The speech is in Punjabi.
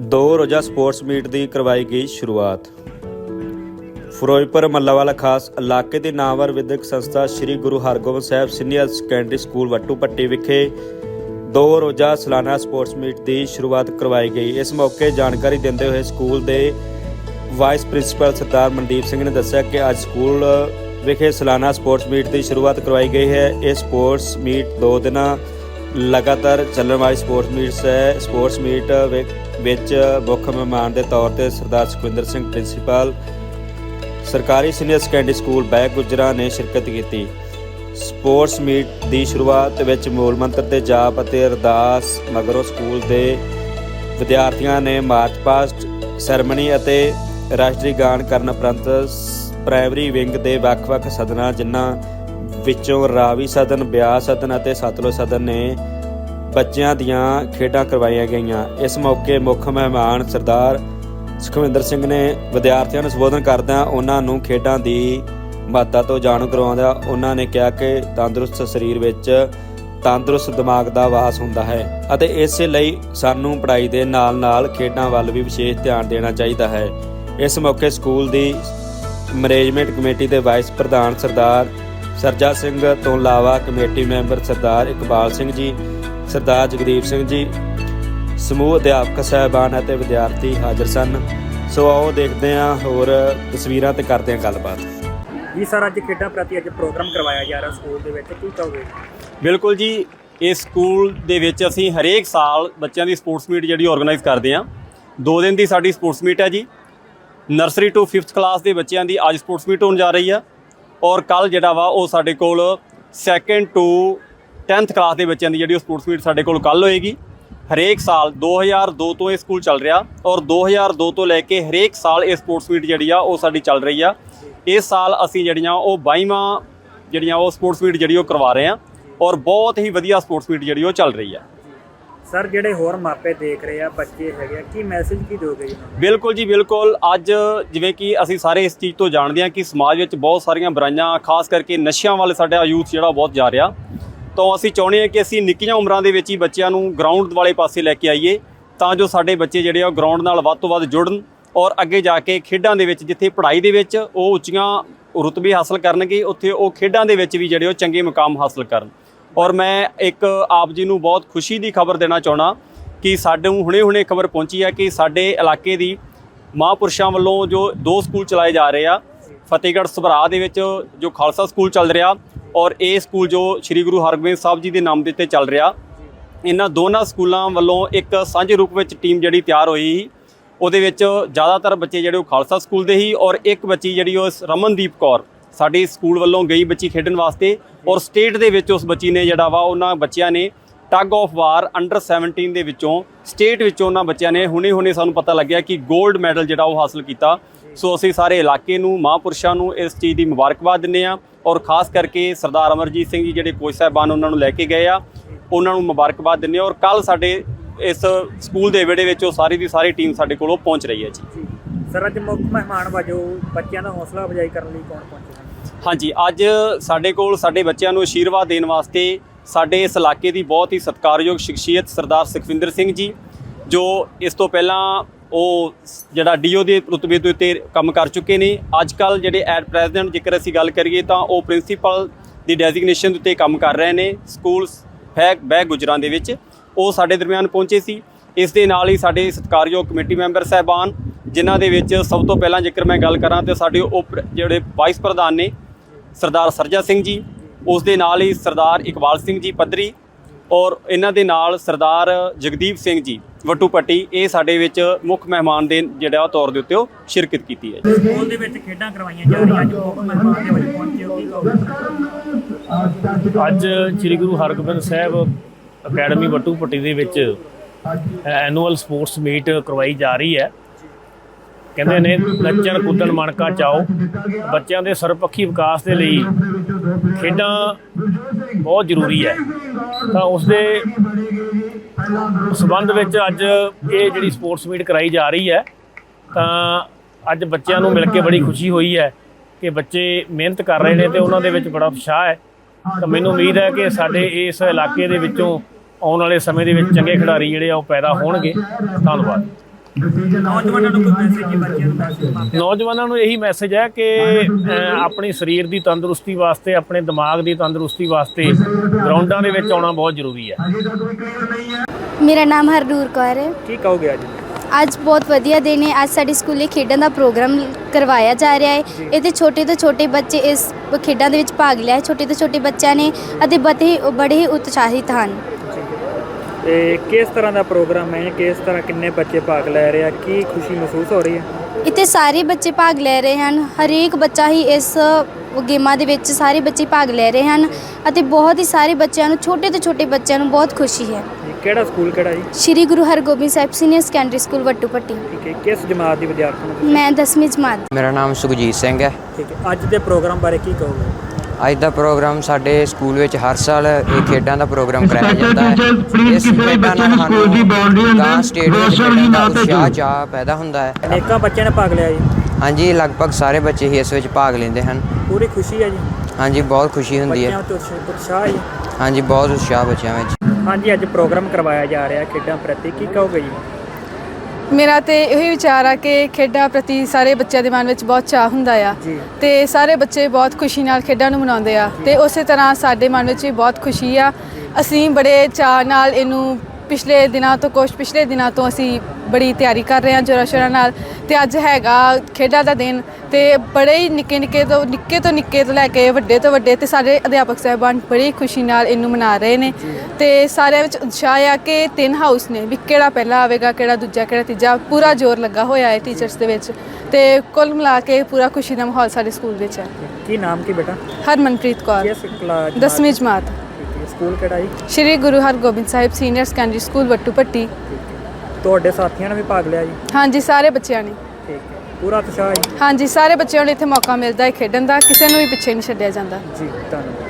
ਦੋ ਰੋਜ਼ਾ ਸਪੋਰਟਸ ਮੀਟ ਦੀ ਕਰਵਾਈ ਗਈ ਸ਼ੁਰੂਆਤ। ਫਿਰੋਜ਼ਪੁਰ ਮੱਲਾਵਾਲਾ ਖਾਸ ਇਲਾਕੇ ਦੀ ਨਾਮਵਰ ਵਿਦਿਅਕ ਸੰਸਥਾ Sri Guru Hargobind Sahib senior secondary school Wattupatti ਵਿਖੇ ਦੋ ਰੋਜ਼ਾ ਸਾਲਾਨਾ ਸਪੋਰਟਸ ਮੀਟ ਦੀ ਸ਼ੁਰੂਆਤ ਕਰਵਾਈ ਗਈ। ਇਸ ਮੌਕੇ ਜਾਣਕਾਰੀ ਦਿੰਦੇ ਹੋਏ ਸਕੂਲ ਦੇ ਵਾਈਸ ਪ੍ਰਿੰਸੀਪਲ ਸਰਦਾਰ ਮਨਦੀਪ ਸਿੰਘ ਨੇ ਦੱਸਿਆ ਕਿ ਅੱਜ ਸਕੂਲ ਵਿਖੇ ਸਾਲਾਨਾ ਸਪੋਰਟਸ ਮੀਟ ਦੀ ਸ਼ੁਰੂਆਤ ਕਰਵਾਈ ਗਈ ਹੈ। ਇਹ ਸਪੋਰਟਸ ਮੀਟ ਦੋ ਦਿਨਾਂ ਲਗਾਤਾਰ ਚੱਲਣ ਵਾਲੀ ਸਪੋਰਟਸ ਮੀਟਸ ਹੈ। ਸਪੋਰਟਸ ਮੀਟ ਵਿ- ਵਿੱਚ ਮੁੱਖ ਮਹਿਮਾਨ ਦੇ ਤੌਰ ਤੇ ਸਰਦਾਰ ਸੁਖਵਿੰਦਰ ਸਿੰਘ ਪ੍ਰਿੰਸੀਪਲ, ਸਰਕਾਰੀ senior secondary school Bag Gujra ਨੇ ਸ਼ਿਰਕਤ ਕੀਤੀ। ਸਪੋਰਟਸ ਮੀਟ ਦੀ ਸ਼ੁਰੂਆਤ ਵਿੱਚ ਮੂਲ ਮੰਤਰ ਤੇ ਜਾਪ ਅਤੇ ਅਰਦਾਸ ਮਗਰੋਂ ਸਕੂਲ ਦੇ ਵਿਦਿਆਰਥੀਆਂ ਨੇ ਮਾਰਚ ਪਾਸਟ ਸੈਰਮਨੀ ਅਤੇ ਰਾਸ਼ਟਰੀ ਗਾਨ ਕਰਨ ਉਪਰੰਤ ਸ- ਪ੍ਰਾਇਮਰੀ ਵਿੰਗ ਦੇ ਵੱਖ-ਵੱਖ ਸਦਨਾਂ, ਜਿਨ੍ਹਾਂ ਵਿੱਚੋਂ ਰਾਵੀ ਸਦਨ ਬਿਆਸ ਸਦਨ ਅਤੇ ਸਤਲੁਜ ਸਦਨ ਨੇ ਬੱਚਿਆਂ ਦੀਆਂ ਖੇਡਾਂ ਕਰਵਾਈਆਂ ਗਈਆਂ। ਇਸ ਮੌਕੇ ਮੁੱਖ ਮਹਿਮਾਨ ਸਰਦਾਰ ਸੁਖਵਿੰਦਰ ਸਿੰਘ ਨੇ ਵਿਦਿਆਰਥੀਆਂ ਨੂੰ ਸੰਬੋਧਨ ਕਰਦਿਆਂ ਉਹਨਾਂ ਨੂੰ ਖੇਡਾਂ ਦੀ ਮਹੱਤਤਾ ਤੋਂ ਜਾਣੂ ਕਰਵਾਉਂਦਿਆਂ ਉਹਨਾਂ ਨੇ ਕਿਹਾ ਕਿ ਤੰਦਰੁਸਤ ਸਰੀਰ ਵਿੱਚ ਤੰਦਰੁਸਤ ਦਿਮਾਗ ਦਾ ਵਾਸ ਹੁੰਦਾ ਹੈ ਅਤੇ ਇਸੇ ਲਈ ਸਾਨੂੰ ਪੜ੍ਹਾਈ ਦੇ ਨਾਲ-ਨਾਲ ਖੇਡਾਂ ਵੱਲ ਵੀ ਵਿਸ਼ੇਸ਼ ਧਿਆਨ ਦੇਣਾ ਚਾਹੀਦਾ ਹੈ। ਇਸ ਮੌਕੇ ਸਕੂਲ ਦੀ ਮੈਨੇਜਮੈਂਟ ਕਮੇਟੀ ਦੇ ਵਾਈਸ ਪ੍ਰਧਾਨ ਸਰਦਾਰ ਸਰਜਾ ਸਿੰਘ ਤੋਂ ਇਲਾਵਾ ਕਮੇਟੀ ਮੈਂਬਰ ਸਰਦਾਰ ਇਕਬਾਲ ਸਿੰਘ ਜੀ ਸਰਦਾਰ ਜਗਦੀਪ ਸਿੰਘ ਜੀ ਸਮੂਹ ਅਧਿਆਪਕ ਸਹਿਬਾਨ ਅਤੇ ਵਿਦਿਆਰਥੀ ਹਾਜ਼ਰ ਸਨ। ਸੋ ਆਓ ਦੇਖਦੇ ਹਾਂ ਹੋਰ ਤਸਵੀਰਾਂ ਤੇ ਕਰਦੇ ਹਾਂ ਗੱਲਬਾਤ। ਜੀ ਸਰ ਅੱਜ ਖੇਡਾਂ ਪ੍ਰਤੀ ਅੱਜ ਪ੍ਰੋਗਰਾਮ ਕਰਵਾਇਆ ਜਾ ਰਿਹਾ ਸਕੂਲ ਦੇ ਵਿੱਚ। ਕੀ ਕਹੋਗੇ? ਬਿਲਕੁਲ ਜੀ ਇਸ ਸਕੂਲ ਦੇ ਵਿੱਚ ਅਸੀਂ ਹਰੇਕ ਸਾਲ ਬੱਚਿਆਂ ਦੀ ਸਪੋਰਟਸ ਮੀਟ ਜਿਹੜੀ ਆਰਗੇਨਾਈਜ਼ ਕਰਦੇ ਹਾਂ। ਦੋ ਦਿਨ ਦੀ ਸਾਡੀ ਸਪੋਰਟਸ ਮੀਟ ਹੈ ਜੀ। ਨਰਸਰੀ ਟੂ 5th ਕਲਾਸ ਦੇ ਬੱਚਿਆਂ ਦੀ ਅੱਜ ਸਪੋਰਟਸ ਮੀਟ ਹੋਣ ਜਾ ਰਹੀ ਆ। ਔਰ ਕੱਲ ਜਿਹੜਾ ਵਾ ਉਹ ਸਾਡੇ ਕੋਲ ਸੈਕੰਡ ਟੂ 10th ਕਲਾਸ ਦੇ ਬੱਚਿਆਂ ਦੀ ਜਿਹੜੀ ਉਹ ਸਪੋਰਟਸ ਮੀਟ ਸਾਡੇ ਕੋਲ ਕੱਲ ਹੋਏਗੀ। ਹਰੇਕ ਸਾਲ 2002 ਤੋਂ ਇਹ ਸਕੂਲ ਚੱਲ ਰਿਹਾ ਔਰ 2002 ਤੋਂ ਲੈ ਕੇ ਹਰੇਕ ਸਾਲ ਇਹ ਸਪੋਰਟਸ ਮੀਟ ਜਿਹੜੀ ਆ ਉਹ ਸਾਡੀ ਚੱਲ ਰਹੀ ਆ। ਇਸ ਸਾਲ ਅਸੀਂ ਜਿਹੜੀਆਂ ਉਹ 22ਵਾਂ ਜਿਹੜੀਆਂ ਉਹ ਸਪੋਰਟਸ ਮੀਟ ਜਿਹੜੀ ਉਹ ਕਰਵਾ ਰਹੇ ਆ ਔਰ ਬਹੁਤ ਹੀ ਵਧੀਆ ਸਪੋਰਟਸ ਮੀਟ ਜਿਹੜੀ ਉਹ ਚੱਲ ਰਹੀ ਆ। ਸਰ, ਜਿਹੜੇ ਹੋਰ ਮਾਪੇ ਦੇਖ ਰਹੇ ਆ, ਬੱਚੇ ਹੈਗੇ ਆ, ਕੀ ਮੈਸੇਜ ਕੀ ਦੋਗੇ ਜੀ ਬਿਲਕੁਲ ਜੀ, ਬਿਲਕੁਲ। ਅੱਜ ਜਿਵੇਂ ਕਿ ਅਸੀਂ ਸਾਰੇ ਇਸ ਚੀਜ਼ ਤੋਂ ਜਾਣਦੇ ਹਾਂ ਕਿ ਸਮਾਜ ਵਿੱਚ ਬਹੁਤ ਸਾਰੀਆਂ ਬੁਰਾਈਆਂ, ਖਾਸ ਕਰਕੇ ਨਸ਼ਿਆਂ ਵੱਲ ਸਾਡਾ ਯੂਥ ਜਿਹੜਾ ਬਹੁਤ ਜਾ ਰਿਹਾ। ਤਾਂ ਅਸੀਂ ਚਾਹੁੰਦੇ ਹਾਂ ਕਿ ਅਸੀਂ ਨਿੱਕੀਆਂ ਉਮਰਾਂ ਦੇ ਵਿੱਚ ਹੀ ਬੱਚਿਆਂ ਨੂੰ ਗਰਾਊਂਡ ਵਾਲੇ ਪਾਸੇ ਲੈ ਕੇ ਆਈਏ, ਤਾਂ ਜੋ ਸਾਡੇ ਬੱਚੇ ਜਿਹੜੇ ਆ ਉਹ ਗਰਾਊਂਡ ਨਾਲ ਵੱਧ ਤੋਂ ਵੱਧ ਜੁੜਨ ਔਰ ਅੱਗੇ ਜਾ ਕੇ ਖੇਡਾਂ ਦੇ ਵਿੱਚ, ਜਿੱਥੇ ਪੜ੍ਹਾਈ ਦੇ ਵਿੱਚ ਉਹ ਉੱਚੀਆਂ ਰੁਤਬੇ ਹਾਸਲ ਕਰਨਗੇ, ਉੱਥੇ ਉਹ ਖੇਡਾਂ ਦੇ ਵਿੱਚ ਵੀ ਜਿਹੜੇ ਉਹ ਚੰਗੇ ਮੁਕਾਮ ਹਾਸਲ ਕਰਨ। ਔਰ ਮੈਂ ਇੱਕ ਆਪ ਜੀ ਨੂੰ ਬਹੁਤ ਖੁਸ਼ੀ ਦੀ ਖਬਰ ਦੇਣਾ ਚਾਹਣਾ ਕਿ ਸਾਡੇ ਨੂੰ ਹੁਣੇ-ਹੁਣੇ ਖਬਰ ਪਹੁੰਚੀ ਹੈ ਕਿ ਸਾਡੇ ਇਲਾਕੇ ਦੀ ਮਹਾਂਪੁਰਸ਼ਾਂ ਵੱਲੋਂ ਜੋ ਦੋ ਸਕੂਲ ਚਲਾਏ ਜਾ ਰਹੇ ਆ, ਫਤਿਹਗੜ੍ਹ ਸਭਰਾ ਦੇ ਵਿੱਚ ਜੋ ਖਾਲਸਾ ਸਕੂਲ ਚੱਲ ਰਿਹਾ ਔਰ ਇਹ ਸਕੂਲ ਜੋ ਸ੍ਰੀ ਗੁਰੂ ਹਰਗੋਬਿੰਦ ਸਾਹਿਬ ਜੀ ਦੇ ਨਾਮ ਦੇ ਉੱਤੇ ਚੱਲ ਰਿਹਾ, ਇਹਨਾਂ ਦੋਨਾਂ ਸਕੂਲਾਂ ਵੱਲੋਂ ਇੱਕ ਸਾਂਝੇ ਰੂਪ ਵਿੱਚ ਟੀਮ ਜਿਹੜੀ ਤਿਆਰ ਹੋਈ ਸੀ, ਉਹਦੇ ਵਿੱਚ ਜ਼ਿਆਦਾਤਰ ਬੱਚੇ ਜਿਹੜੇ ਉਹ ਖਾਲਸਾ ਸਕੂਲ ਦੇ ਹੀ ਔਰ ਇੱਕ ਬੱਚੀ ਜਿਹੜੀ ਉਹ ਰਮਨਦੀਪ ਕੌਰ। ਸਾਡੇ ਸਕੂਲ ਵੱਲੋਂ ਗਈ ਬੱਚੀ ਖੇਡਣ ਵਾਸਤੇ ਔਰ ਸਟੇਟ ਦੇ ਵਿੱਚ ਉਸ ਬੱਚੀ ਨੇ ਜਿਹੜਾ ਵਾ ਉਹਨਾਂ ਬੱਚਿਆਂ ਨੇ ਟੱਗ ਆਫ ਵਾਰ ਅੰਡਰ 17 ਦੇ ਵਿੱਚੋਂ ਸਟੇਟ ਵਿੱਚੋਂ ਉਹਨਾਂ ਬੱਚਿਆਂ ਨੇ ਹੁਣੇ-ਹੁਣੇ ਸਾਨੂੰ ਪਤਾ ਲੱਗਿਆ ਕਿ 골ਡ ਮੈਡਲ ਜਿਹੜਾ ਉਹ ਹਾਸਲ ਕੀਤਾ। ਸੋ ਅਸੀਂ ਸਾਰੇ ਇਲਾਕੇ ਨੂੰ, ਮਹਾਂਪੁਰਸ਼ਾਂ ਨੂੰ ਇਸ ਚੀਜ਼ ਦੀ ਮੁਬਾਰਕਬਾਦ ਦਿੰਦੇ ਆ ਔਰ ਖਾਸ ਕਰਕੇ ਸਰਦਾਰ ਅਮਰਜੀਤ ਸਿੰਘ ਜੀ ਜਿਹੜੇ ਕੋਚ ਸਾਹਿਬਾਨ ਉਹਨਾਂ ਨੂੰ ਲੈ ਕੇ ਗਏ ਆ, ਉਹਨਾਂ ਨੂੰ ਮੁਬਾਰਕਬਾਦ ਦਿੰਦੇ ਆ ਔਰ ਕੱਲ ਸਾਡੇ ਇਸ ਸਕੂਲ ਦੇ ਵਿਹੜੇ ਵਿੱਚ ਉਹ ਸਾਰੀ ਦੀ ਸਾਰੀ ਟੀਮ ਸਾਡੇ ਕੋਲੋਂ ਪਹੁੰਚ ਰਹੀ ਹੈ ਜੀ। ਸਰ, ਅੱਜ ਮੁੱਖ ਮਹਿਮਾਨ ਵਜੋਂ ਬੱਚਿਆਂ ਦਾ ਹੌਸਲਾ ਅਫਜ਼ਾਈ ਕਰਨ ਲਈ ਕੌਣ ਪਹੁੰਚੇ ਹਾਂਜੀ, ਅੱਜ ਸਾਡੇ ਕੋਲ ਸਾਡੇ ਬੱਚਿਆਂ ਨੂੰ ਅਸ਼ੀਰਵਾਦ ਦੇਣ ਵਾਸਤੇ ਸਾਡੇ ਇਸ ਇਲਾਕੇ ਦੀ ਬਹੁਤ ਹੀ ਸਤਿਕਾਰਯੋਗ ਸ਼ਖਸੀਅਤ ਸਰਦਾਰ ਸੁਖਵਿੰਦਰ ਸਿੰਘ ਜੀ, ਜੋ ਇਸ ਤੋਂ ਪਹਿਲਾਂ ਉਹ ਸ- ਜਿਹੜਾ ਡੀਓ ਦੇ ਰੁਤਬੇ ਦੇ ਉੱਤੇ ਕੰਮ ਕਰ ਚੁੱਕੇ ਨੇ। ਅੱਜ ਕੱਲ ਜਿਹੜੇ ਐਟ ਪ੍ਰੈਜ਼ੀਡੈਂਟ ਜੇਕਰ ਅਸੀਂ ਗੱਲ ਕਰੀਏ ਤਾਂ ਉਹ ਪ੍ਰਿੰਸੀਪਲ ਦੀ ਡੈਜ਼ਿਗਨੇਸ਼ਨ ਦੇ ਉੱਤੇ ਕੰਮ ਕਰ ਰਹੇ ਨੇ ਸਕੂਲ ਫੈਕ ਬੈਗ ਗੁਜਰਾਂ ਦੇ ਵਿੱਚ। ਉਹ ਸਾਡੇ ਦਰਮਿਆਨ ਪਹੁੰਚੇ ਸੀ। ਇਸ ਦੇ ਨਾਲ ਹੀ ਸਾਡੇ ਸਤਿਕਾਰਯੋਗ ਕਮੇਟੀ ਮੈਂਬਰ ਸਹਿਬਾਨ, ਜਿਨ੍ਹਾਂ ਦੇ ਵਿੱਚ ਸਭ ਤੋਂ ਪਹਿਲਾਂ ਜੇਕਰ ਮੈਂ ਗੱਲ ਕਰਾਂ ਤੇ ਸਾਡੇ ਉਪ ਜਿਹੜੇ ਵਾਈਸ ਪ੍ਰਧਾਨ ਨੇ ਸਰਦਾਰ ਸਰਜਾ ਸਿੰਘ ਜੀ ਉਸ ਦੇ ਨਾਲ ਹੀ ਸਰਦਾਰ ਇਕਬਾਲ ਸਿੰਘ ਜੀ ਪੱਧਰੀ ਔਰ ਇਹਨਾਂ ਦੇ ਨਾਲ ਸਰਦਾਰ ਜਗਦੀਪ ਸਿੰਘ ਜੀ ਵਟੂਪੱਟੀ ਇਹ ਸਾਡੇ ਵਿੱਚ ਮੁੱਖ ਮਹਿਮਾਨ ਦੇ ਜਿਹੜਾ ਤੌਰ ਦੇ ਉੱਤੇ ਉਹ ਸ਼ਿਰਕਤ ਕੀਤੀ ਹੈ ਸਕੂਲ ਦੇ ਵਿੱਚ ਖੇਡਾਂ ਕਰਵਾਈਆਂ ਜਾ ਰਹੀਆਂ ਅੱਜ ਮੁੱਖ ਮਹਿਮਾਨ ਦੇ ਵਜੋਂ ਪਹੁੰਚੇ ਹੋ ਕੀ ਕਹੋਗੇ? ਅੱਜ ਸ੍ਰੀ ਗੁਰੂ ਹਰਗੋਬਿੰਦ ਸਾਹਿਬ ਅਕੈਡਮੀ ਵੱਟੂਪੱਟੀ ਦੇ ਵਿੱਚ ਐਨੂਅਲ ਸਪੋਰਟਸ ਮੀਟ ਕਰਵਾਈ ਜਾ ਰਹੀ ਹੈ। ਕਹਿੰਦੇ ਨੇ, ਨੱਚਣ, ਕੁੱਦਣ, ਮਣਕਾ ਚਾਓ। ਬੱਚਿਆਂ ਦੇ ਸਰਵਪੱਖੀ ਵਿਕਾਸ ਦੇ ਲਈ ਖੇਡਾਂ ਬਹੁਤ ਜ਼ਰੂਰੀ ਹੈ। ਤਾਂ ਉਸ ਦੇ ਸਬੰਧ ਵਿੱਚ ਅੱਜ ਇਹ ਜਿਹੜੀ ਸਪੋਰਟਸ ਮੀਟ ਕਰਾਈ ਜਾ ਰਹੀ ਹੈ, ਤਾਂ ਅੱਜ ਬੱਚਿਆਂ ਨੂੰ ਮਿਲ ਕੇ ਬੜੀ ਖੁਸ਼ੀ ਹੋਈ ਹੈ ਕਿ ਬੱਚੇ ਮਿਹਨਤ ਕਰ ਰਹੇ ਨੇ ਤੇ ਉਹਨਾਂ ਦੇ ਵਿੱਚ ਬੜਾ ਉਤਸ਼ਾਹ ਹੈ। ਤਾਂ ਮੈਨੂੰ ਉਮੀਦ ਹੈ ਕਿ ਸਾਡੇ ਇਸ ਇਲਾਕੇ ਦੇ ਵਿੱਚੋਂ ਆਉਣ ਵਾਲੇ ਸਮੇਂ ਦੇ ਵਿੱਚ ਚੰਗੇ ਖਿਡਾਰੀ ਜਿਹੜੇ ਆ ਉਹ ਪੈਦਾ ਹੋਣਗੇ। ਧੰਨਵਾਦ। ਨੌਜਵਾਨਾਂ ਨੂੰ ਕੋਈ ਮੈਸੇਜ ਕੀ ਬੱਚਿਆਂ ਨੂੰ ਮੈਸੇਜ ਨੌਜਵਾਨਾਂ ਨੂੰ ਇਹੀ ਮੈਸੇਜ ਹੈ ਕਿ ਆਪਣੀ ਸਰੀਰ ਦੀ ਤੰਦਰੁਸਤੀ ਵਾਸਤੇ ਆਪਣੇ ਦਿਮਾਗ ਦੀ ਤੰਦਰੁਸਤੀ ਵਾਸਤੇ ਗਰਾਊਂਡਾਂ ਦੇ ਵਿੱਚ ਆਉਣਾ ਬਹੁਤ ਜ਼ਰੂਰੀ ਹੈ। ਮੇਰਾ ਨਾਮ ਹਰਨੂਰ ਕੌਰ ਹੈ। ਕੀ ਕਹੋਗੇ ਅੱਜ? ਅੱਜ ਬਹੁਤ ਵਧੀਆ ਦਿਨ ਹੈ। ਅੱਜ ਸਾਡੇ ਸਕੂਲੇ ਖੇਡਾਂ ਦਾ ਪ੍ਰੋਗਰਾਮ ਕਰਵਾਇਆ ਜਾ ਰਿਹਾ ਹੈ। ਇਹਦੇ ਛੋਟੇ ਤੋਂ ਛੋਟੇ ਬੱਚੇ ਇਸ ਖੇਡਾਂ ਦੇ ਵਿੱਚ ਭਾਗ ਲਿਆ ਹੈ। ਛੋਟੇ ਤੋਂ ਛੋਟੇ ਬੱਚਿਆਂ ਨੇ ਅਤੇ ਬੜੇ ਹੀ ਉਤਸ਼ਾਹਿਤ ਹਨ। ਤੇ ਕਿਸ ਤਰ੍ਹਾਂ ਦਾ ਪ੍ਰੋਗਰਾਮ ਹੈ? ਕਿਸ ਤਰ੍ਹਾਂ ਕਿੰਨੇ ਬੱਚੇ ਭਾਗ ਲੈ ਰਹੇ ਆ? ਕੀ ਖੁਸ਼ੀ ਮਹਿਸੂਸ ਹੋ ਰਹੀ ਹੈ? ਇੱਥੇ ਸਾਰੇ ਬੱਚੇ ਭਾਗ ਲੈ ਰਹੇ ਹਨ। ਹਰੇਕ ਬੱਚਾ ਹੀ ਇਸ ਗੇਮਾਂ ਦੇ ਵਿੱਚ ਸਾਰੇ ਬੱਚੇ ਭਾਗ ਲੈ ਰਹੇ ਹਨ ਅਤੇ ਬਹੁਤ ਹੀ ਸਾਰੇ ਬੱਚਿਆਂ ਨੂੰ ਛੋਟੇ ਤੋਂ ਛੋਟੇ ਬੱਚਿਆਂ ਨੂੰ ਬਹੁਤ ਖੁਸ਼ੀ ਹੈ। ਕਿਹੜਾ ਸਕੂਲ ਕਿਹੜਾ ਜੀ? Shri Guru Hargobind Sahib senior secondary school Wattupatti. ਠੀਕ ਹੈ। ਕਿਸ ਜਮਾਤ ਦੀ ਵਿਦਿਆਰਥਣ ਹੋ ਮੈਂ 10ਵੀਂ ਜਮਾਤ। ਮੇਰਾ ਨਾਮ ਸੁਖਜੀਤ ਸਿੰਘ ਹੈ। ਠੀਕ ਹੈ। ਅੱਜ ਦੇ ਪ੍ਰੋਗਰਾਮ ਬਾਰੇ ਕੀ ਕਹੋਗੇ? ਅੱਜ ਦਾ ਪ੍ਰੋਗਰਾਮ ਸਾਡੇ ਸਕੂਲ ਵਿੱਚ ਹਰ ਸਾਲ ਇਹ ਖੇਡਾਂ ਦਾ ਪ੍ਰੋਗਰਾਮ ਕਰਾਇਆ ਜਾਂਦਾ ਹੈ। ਇਸ ਖੇਡਾਂ ਨਾਲ ਸਾਨੂੰ ਗਾਂ ਸਟੇਟ ਵਿੱਚ ਖੇਡਣ ਦਾ ਉਤਸ਼ਾਹ ਚਾਹ ਪੈਦਾ ਹੁੰਦਾ ਹੈ। ਅਨੇਕਾਂ ਬੱਚਿਆਂ ਨੇ ਭਾਗ ਲਿਆ ਜੀ। ਹਾਂਜੀ ਲਗਭਗ ਸਾਰੇ ਬੱਚੇ ਹੀ ਇਸ ਵਿੱਚ ਭਾਗ ਲੈਂਦੇ ਹਨ। ਪੂਰੀ ਖੁਸ਼ੀ ਹੈ ਜੀ। ਹਾਂਜੀ ਬਹੁਤ ਖੁਸ਼ੀ ਹੁੰਦੀ ਬੱਚਿਆਂ ਹੈ ਤੋਂ ਉਤਸ਼ਾਹ ਹੈ ਹਾਂਜੀ ਬਹੁਤ ਉਤਸ਼ਾਹ ਬੱਚਿਆਂ ਵਿੱਚ। ਹਾਂਜੀ ਅੱਜ ਪ੍ਰੋਗਰਾਮ ਕਰਵਾਇਆ ਜਾ ਰਿਹਾ ਖੇਡਾਂ ਪ੍ਰਤੀ। ਕੀ ਕਹੋਗੇ ਜੀ? ਮੇਰਾ ਤੇ ਇਹੀ ਵਿਚਾਰ ਆ ਕਿ ਖੇਡਾਂ ਪ੍ਰਤੀ ਸਾਰੇ ਬੱਚਿਆਂ ਦੇ ਮਨ ਵਿੱਚ ਬਹੁਤ ਚਾਹ ਹੁੰਦਾ ਆ। ਜੀ। ਤੇ ਸਾਰੇ ਬੱਚੇ ਬਹੁਤ ਖੁਸ਼ੀ ਨਾਲ ਖੇਡਾਂ ਨੂੰ ਮਨਾਉਂਦੇ ਆ। ਤੇ ਉਸੇ ਤਰ੍ਹਾਂ ਸਾਡੇ ਮਨ ਵਿੱਚ ਵੀ ਬਹੁਤ ਖੁਸ਼ੀ ਆ। ਅਸੀਂ ਬੜੇ ਚਾਹ ਨਾਲ ਇਹਨੂੰ ਪਿਛਲੇ ਦਿਨਾਂ ਤੋਂ ਕੁਛ ਪਿਛਲੇ ਦਿਨਾਂ ਤੋਂ ਅਸੀਂ ਬੜੀ ਤਿਆਰੀ ਕਰ ਰਹੇ ਹਾਂ ਜੋਰਾਂ ਸ਼ੋਰਾਂ ਨਾਲ। ਤੇ ਅੱਜ ਹੈਗਾ ਖੇਡਾਂ ਦਾ ਦਿਨ। ਤੇ ਬੜੇ ਹੀ ਨਿੱਕੇ ਨਿੱਕੇ ਤੋਂ ਨਿੱਕੇ ਤੋਂ ਨਿੱਕੇ ਤੋਂ ਲੈ ਕੇ ਵੱਡੇ ਤੋਂ ਵੱਡੇ ਤੇ ਸਾਰੇ ਅਧਿਆਪਕ ਸਾਹਿਬਾਨ ਬੜੀ ਖੁਸ਼ੀ ਨਾਲ ਇਹਨੂੰ ਮਨਾ ਰਹੇ ਨੇ। ਤੇ ਸਾਰਿਆਂ ਵਿੱਚ ਉਤਸ਼ਾਹ ਆ ਕਿ ਤਿੰਨ ਹਾਊਸ ਨੇ ਵੀ ਕਿਹੜਾ ਪਹਿਲਾ ਆਵੇਗਾ ਕਿਹੜਾ ਦੂਜਾ ਕਿਹੜਾ ਤੀਜਾ ਪੂਰਾ ਜ਼ੋਰ ਲੱਗਾ ਹੋਇਆ ਹੈ ਟੀਚਰਸ ਦੇ ਵਿੱਚ। ਤੇ ਕੁੱਲ ਮਿਲਾ ਕੇ ਪੂਰਾ ਖੁਸ਼ੀ ਦਾ ਮਾਹੌਲ ਸਾਡੇ ਸਕੂਲ ਵਿੱਚ ਹੈ। ਕੀ ਨਾਮ ਕੀ ਬੇਟਾ? ਹਰਮਨਪ੍ਰੀਤ ਕੌਰ। ਕਿਸ ਕਲਾਸ ਦਸਵੀਂ ਜਮਾਤ। ਸਕੂਲ ਕਿਹੜਾ ਜੀ? Shri Guru Hargobind Sahib senior secondary school Wattupatti ਤੁਹਾਡੇ ਸਾਥੀਆਂ ਨੇ ਵੀ ਭਾਗ ਲਿਆ ਜੀ? ਹਾਂਜੀ ਸਾਰੇ ਬੱਚਿਆਂ ਨੇ। ਠੀਕ ਹੈ। ਪੂਰਾ ਉਤਸ਼ਾਹ ਹੈ। ਹਾਂਜੀ ਸਾਰੇ ਬੱਚਿਆਂ ਨੂੰ ਇੱਥੇ ਮੌਕਾ ਮਿਲਦਾ ਹੈ ਖੇਡਣ ਦਾ ਕਿਸੇ ਨੂੰ ਵੀ ਪਿੱਛੇ ਨਹੀਂ ਛੱਡਿਆ ਜਾਂਦਾ ਜੀ ਧੰਨਵਾਦ